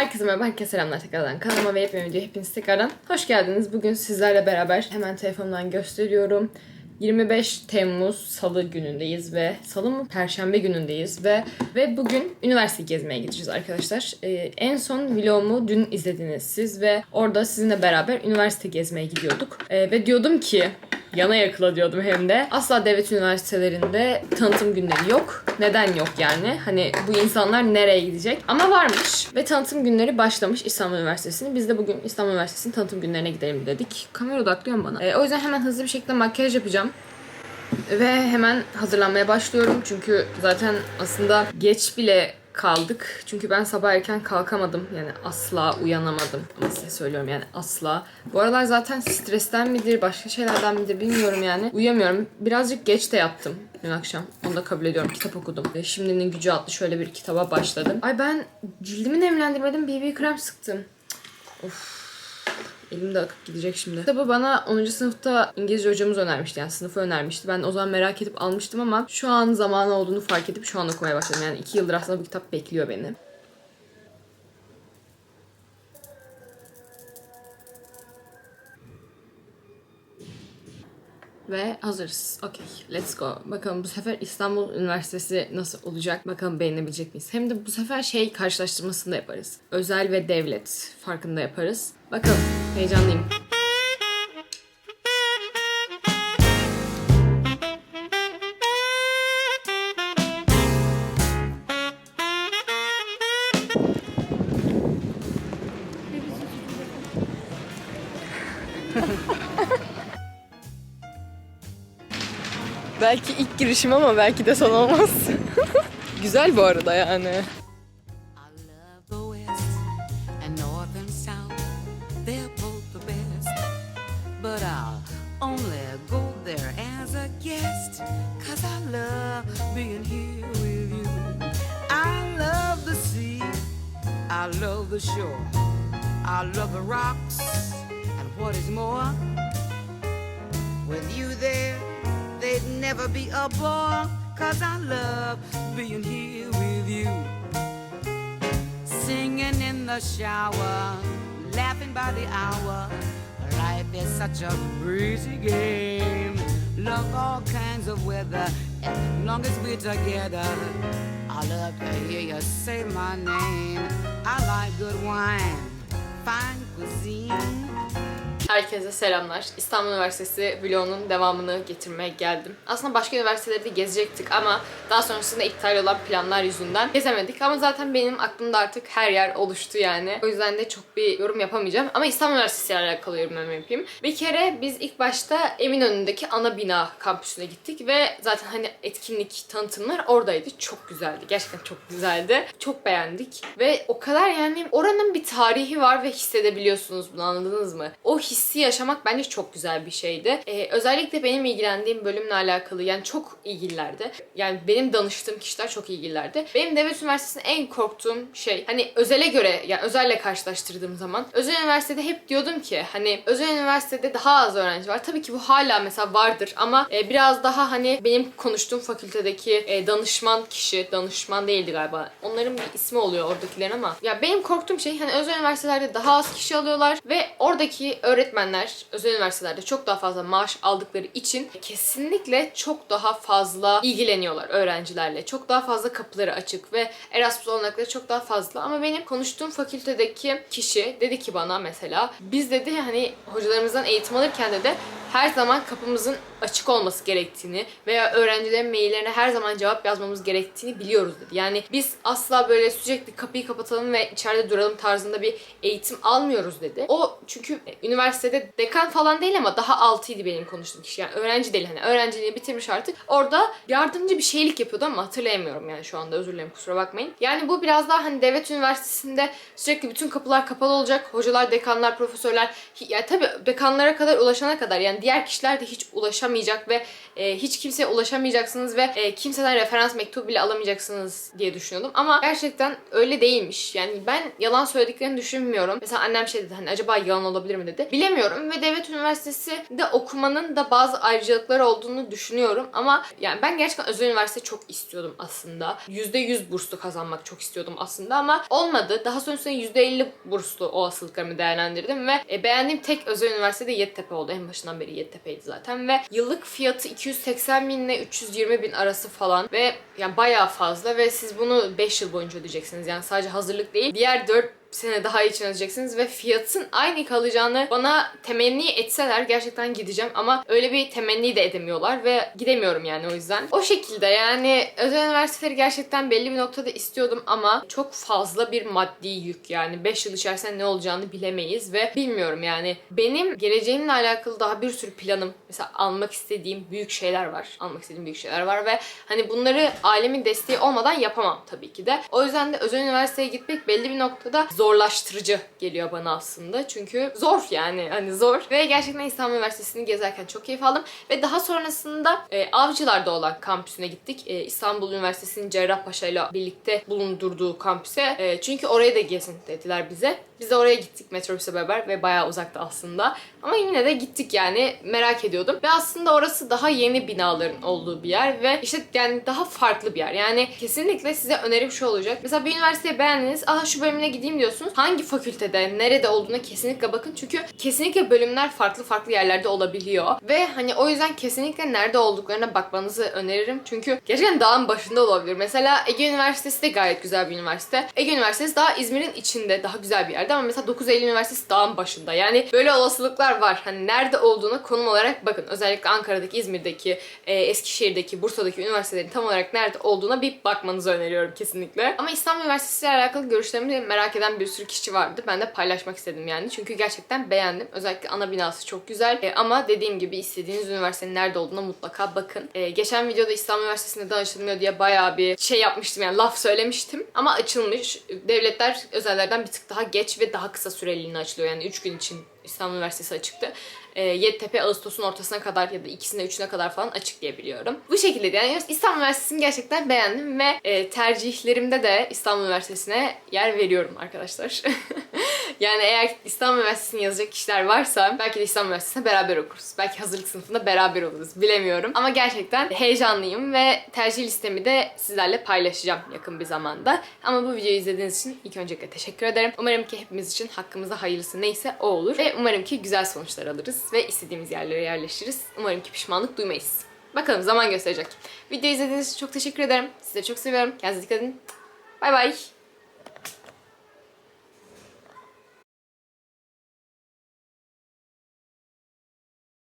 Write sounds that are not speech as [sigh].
Herkese merhaba, herkese selamlar tekrardan. Kanalıma ve yepyeni videoya hepiniz tekrardan hoş geldiniz. Bugün sizlerle beraber hemen telefonumdan gösteriyorum. 25 Temmuz Salı günündeyiz ve Salı mı? Perşembe günündeyiz ve ve bugün üniversite gezmeye gideceğiz arkadaşlar. Ee, en son vlogumu dün izlediniz siz ve orada sizinle beraber üniversite gezmeye gidiyorduk. Ee, ve diyordum ki yana yakıla diyordum hem de. Asla devlet üniversitelerinde tanıtım günleri yok. Neden yok yani? Hani bu insanlar nereye gidecek? Ama varmış ve tanıtım günleri başlamış İstanbul Üniversitesi'nin. Biz de bugün İstanbul Üniversitesi'nin tanıtım günlerine gidelim dedik. Kamera odaklıyor bana? Ee, o yüzden hemen hızlı bir şekilde makyaj yapacağım. Ve hemen hazırlanmaya başlıyorum. Çünkü zaten aslında geç bile kaldık. Çünkü ben sabah erken kalkamadım. Yani asla uyanamadım. Ama size söylüyorum yani asla. Bu aralar zaten stresten midir, başka şeylerden midir bilmiyorum yani. Uyuyamıyorum. Birazcık geç de yattım dün akşam. Onu da kabul ediyorum. Kitap okudum. Ve Şimdinin Gücü adlı şöyle bir kitaba başladım. Ay ben cildimi nemlendirmedim. BB krem sıktım. Of. Elim de akıp gidecek şimdi. Kitabı bana 10. sınıfta İngilizce hocamız önermişti. Yani sınıfı önermişti. Ben o zaman merak edip almıştım ama şu an zamanı olduğunu fark edip şu an okumaya başladım. Yani 2 yıldır aslında bu kitap bekliyor beni. Ve hazırız. Okey. Let's go. Bakalım bu sefer İstanbul Üniversitesi nasıl olacak? Bakalım beğenebilecek miyiz? Hem de bu sefer şey karşılaştırmasını da yaparız. Özel ve devlet farkında yaparız. Bakalım. Heyecanlıyım. Belki ilk girişim ama belki de son olmaz. Güzel bu arada yani. Love being here with you. I love the sea. I love the shore. I love the rocks. And what is more, with you there, they'd never be a bore. Cause I love being here with you. Singing in the shower, laughing by the hour. Life is such a breezy game. Love all kinds of weather long as we're together. I love to hear you say my name. I like good wine, fine cuisine. Herkese selamlar. İstanbul Üniversitesi vlogunun devamını getirmeye geldim. Aslında başka üniversiteleri de gezecektik ama daha sonrasında iptal olan planlar yüzünden gezemedik. Ama zaten benim aklımda artık her yer oluştu yani. O yüzden de çok bir yorum yapamayacağım. Ama İstanbul Üniversitesi ile alakalı yorum yapayım. Bir kere biz ilk başta Eminönü'ndeki ana bina kampüsüne gittik ve zaten hani etkinlik, tanıtımlar oradaydı. Çok güzeldi. Gerçekten çok güzeldi. Çok beğendik. Ve o kadar yani oranın bir tarihi var ve hissedebiliyorsunuz bunu anladınız mı? O hissi yaşamak bence çok güzel bir şeydi. Ee, özellikle benim ilgilendiğim bölümle alakalı yani çok ilgililerdi. Yani benim danıştığım kişiler çok ilgililerdi. Benim devlet üniversitesinde en korktuğum şey hani özele göre yani özelle karşılaştırdığım zaman özel üniversitede hep diyordum ki hani özel üniversitede daha az öğrenci var. Tabii ki bu hala mesela vardır ama e, biraz daha hani benim konuştuğum fakültedeki e, danışman kişi, danışman değildi galiba. Onların bir ismi oluyor oradakilerin ama ya benim korktuğum şey hani özel üniversitelerde daha az kişi alıyorlar ve oradaki öğretmenler özel üniversitelerde çok daha fazla maaş aldıkları için kesinlikle çok daha fazla ilgileniyorlar öğrencilerle. Çok daha fazla kapıları açık ve Erasmus olanakları çok daha fazla ama benim konuştuğum fakültedeki kişi dedi ki bana mesela biz dedi hani hocalarımızdan eğitim alırken dedi her zaman kapımızın açık olması gerektiğini veya öğrencilerin maillerine her zaman cevap yazmamız gerektiğini biliyoruz dedi. Yani biz asla böyle sürekli kapıyı kapatalım ve içeride duralım tarzında bir eğitim almıyoruz dedi. O çünkü üniversitede dekan falan değil ama daha altıydı benim konuştuğum kişi. Yani öğrenci değil hani öğrenciliği bitirmiş artık. Orada yardımcı bir şeylik yapıyordu ama hatırlayamıyorum yani şu anda özür dilerim kusura bakmayın. Yani bu biraz daha hani devlet üniversitesinde sürekli bütün kapılar kapalı olacak. Hocalar, dekanlar, profesörler yani tabii dekanlara kadar ulaşana kadar yani diğer kişiler de hiç ulaşamayacak ve e, hiç kimseye ulaşamayacaksınız ve e, kimseden referans mektubu bile alamayacaksınız diye düşünüyordum. Ama gerçekten öyle değilmiş. Yani ben yalan söylediklerini düşünmüyorum. Mesela annem şey dedi hani acaba yalan olabilir mi dedi. Bilemiyorum ve devlet üniversitesi de okumanın da bazı ayrıcalıkları olduğunu düşünüyorum. Ama yani ben gerçekten özel üniversite çok istiyordum aslında. %100 burslu kazanmak çok istiyordum aslında ama olmadı. Daha sonrasında %50 burslu olasılıklarımı değerlendirdim ve e, beğendiğim tek özel üniversite de Yeditepe oldu. En başından beri Yeditepe'ydi zaten ve yıllık fiyatı 280 bin ile 320 bin arası falan ve yani bayağı fazla ve siz bunu 5 yıl boyunca ödeyeceksiniz. Yani sadece hazırlık değil. Diğer 4 sene daha için ödeyeceksiniz ve fiyatın aynı kalacağını bana temenni etseler gerçekten gideceğim ama öyle bir temenni de edemiyorlar ve gidemiyorum yani o yüzden. O şekilde yani özel üniversiteleri gerçekten belli bir noktada istiyordum ama çok fazla bir maddi yük yani 5 yıl içerisinde ne olacağını bilemeyiz ve bilmiyorum yani benim geleceğimle alakalı daha bir sürü planım mesela almak istediğim büyük şeyler var. Almak istediğim büyük şeyler var ve hani bunları ailemin desteği olmadan yapamam tabii ki de. O yüzden de özel üniversiteye gitmek belli bir noktada zorlaştırıcı geliyor bana aslında. Çünkü zor yani hani zor. Ve gerçekten İstanbul Üniversitesi'ni gezerken çok keyif aldım. Ve daha sonrasında e, Avcılar'da olan kampüsüne gittik. E, İstanbul Üniversitesi'nin Cerrahpaşa ile birlikte bulundurduğu kampüse. E, çünkü oraya da gezin dediler bize. Biz de oraya gittik metrobüse beraber ve bayağı uzakta aslında. Ama yine de gittik yani merak ediyordum. Ve aslında orası daha yeni binaların olduğu bir yer ve işte yani daha farklı bir yer. Yani kesinlikle size önerim şu olacak. Mesela bir üniversiteyi beğendiniz. Aa şu bölümüne gideyim diyorsunuz. Hangi fakültede, nerede olduğuna kesinlikle bakın. Çünkü kesinlikle bölümler farklı farklı yerlerde olabiliyor. Ve hani o yüzden kesinlikle nerede olduklarına bakmanızı öneririm. Çünkü gerçekten dağın başında olabilir. Mesela Ege Üniversitesi de gayet güzel bir üniversite. Ege Üniversitesi daha İzmir'in içinde, daha güzel bir yerde ama mesela 9 Eylül Üniversitesi dağın başında. Yani böyle olasılıklar var. Hani nerede olduğuna konum olarak bakın. Özellikle Ankara'daki, İzmir'deki, e, Eskişehir'deki, Bursa'daki üniversitelerin tam olarak nerede olduğuna bir bakmanızı öneriyorum kesinlikle. Ama İstanbul Üniversitesi ile alakalı görüşlerimi merak eden bir sürü kişi vardı. Ben de paylaşmak istedim yani. Çünkü gerçekten beğendim. Özellikle ana binası çok güzel. E, ama dediğim gibi istediğiniz üniversitenin nerede olduğuna mutlaka bakın. E, geçen videoda İstanbul Üniversitesi neden açılmıyor diye bayağı bir şey yapmıştım yani laf söylemiştim. Ama açılmış. Devletler özellerden bir tık daha geç ve daha kısa süreliğine açılıyor. Yani 3 gün için İstanbul Üniversitesi açıktı. E, Yeditepe Ağustos'un ortasına kadar ya da ikisine üçüne kadar falan açık diye biliyorum. Bu şekilde yani İstanbul Üniversitesi'ni gerçekten beğendim ve e, tercihlerimde de İstanbul Üniversitesi'ne yer veriyorum arkadaşlar. [laughs] yani eğer İstanbul Üniversitesi'ni yazacak kişiler varsa belki de İstanbul Üniversitesi'ne beraber okuruz. Belki hazırlık sınıfında beraber oluruz. Bilemiyorum. Ama gerçekten heyecanlıyım ve tercih listemi de sizlerle paylaşacağım yakın bir zamanda. Ama bu videoyu izlediğiniz için ilk öncelikle teşekkür ederim. Umarım ki hepimiz için hakkımıza hayırlısı neyse o olur. Ve umarım ki güzel sonuçlar alırız ve istediğimiz yerlere yerleşiriz. Umarım ki pişmanlık duymayız. Bakalım zaman gösterecek. Videoyu izlediğiniz için çok teşekkür ederim. Sizi çok seviyorum. Kendinize dikkat edin. Bay bay.